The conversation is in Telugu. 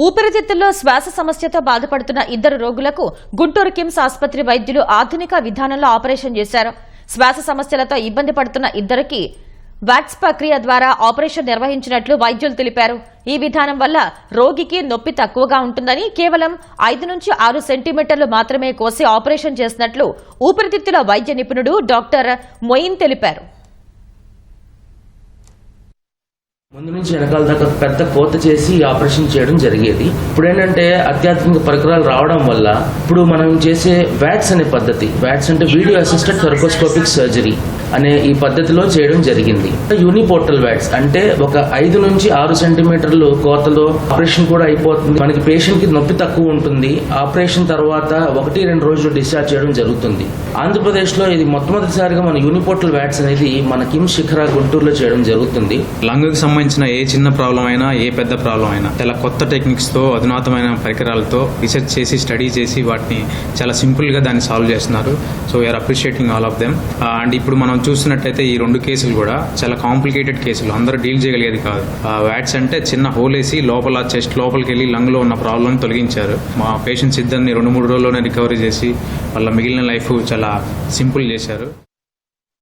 ఊపిరితిత్తుల్లో శ్వాస సమస్యతో బాధపడుతున్న ఇద్దరు రోగులకు గుంటూరు కిమ్స్ ఆసుపత్రి వైద్యులు ఆధునిక విధానంలో ఆపరేషన్ చేశారు. శ్వాస సమస్యలతో ఇబ్బంది పడుతున్న ఇద్దరికి వ్యాక్స్ ప్రక్రియ ద్వారా ఆపరేషన్ నిర్వహించినట్లు వైద్యులు తెలిపారు. ఈ విధానం వల్ల రోగికి నొప్పి తక్కువగా ఉంటుందని కేవలం ఐదు నుంచి ఆరు సెంటీమీటర్లు మాత్రమే కోసి ఆపరేషన్ చేసినట్లు ఊపిరితిత్తుల వైద్య నిపుణుడు డాక్టర్ మొయిన్ తెలిపారు. ముందు నుంచి వెనకాల దాకా పెద్ద కోత చేసి ఆపరేషన్ చేయడం జరిగేది. ఇప్పుడు ఏంటంటే అత్యాధునిక పరికరాలు రావడం వల్ల ఇప్పుడు మనం చేసే వ్యాట్స్ అనే పద్ధతి. వ్యాట్స్ అంటే వీడియో అసిస్టెడ్ థెరకోస్కోపిక్ సర్జరీ. అనే ఈ పద్ధతిలో చేయడం జరిగింది. యూనిపోర్టల్ వ్యాట్స్ అంటే ఒక ఐదు నుంచి ఆరు సెంటీమీటర్లు కోతలో ఆపరేషన్ కూడా అయిపోతుంది. మనకి పేషెంట్కి నొప్పి తక్కువ ఉంటుంది. ఆపరేషన్ తర్వాత ఒకటి రెండు రోజులు డిశ్చార్జ్ చేయడం జరుగుతుంది. ఆంధ్రప్రదేశ్లో ఇది మొట్టమొదటిసారిగా మన యూనిపోర్టల్ వ్యాట్స్ అనేది మన కిమ్ శిఖర గుంటూరులో చేయడం జరుగుతుంది. లంగ్కి సంబంధించిన ఏ చిన్న ప్రాబ్లం అయినా ఏ పెద్ద ప్రాబ్లం అయినా చాలా కొత్త టెక్నిక్స్తో అధునాతమైన పరికరాలతో రీసెర్చ్ చేసి స్టడీ చేసి వాటిని చాలా సింపుల్గా దాన్ని సాల్వ్ చేస్తున్నారు. So we're appreciating all of them and ఇప్పుడు మనం చూసినట్టయితే ఈ రెండు కేసులు కూడా చాలా కాంప్లికేటెడ్ కేసులు. అందరూ డీల్ చేయగలిగేది కాదు. వ్యాట్స్ అంటే చిన్న హోల్ వేసి లోపల చెస్ట్ లోపలికి వెళ్ళి లంగ్లో ఉన్న ప్రాబ్లం తొలగించారు. మా పేషెంట్స్ ఇద్దరిని రెండు మూడు రోజుల్లోనే రికవరీ చేసి వాళ్ళ మిగిలిన లైఫ్ చాలా సింపుల్ చేశారు.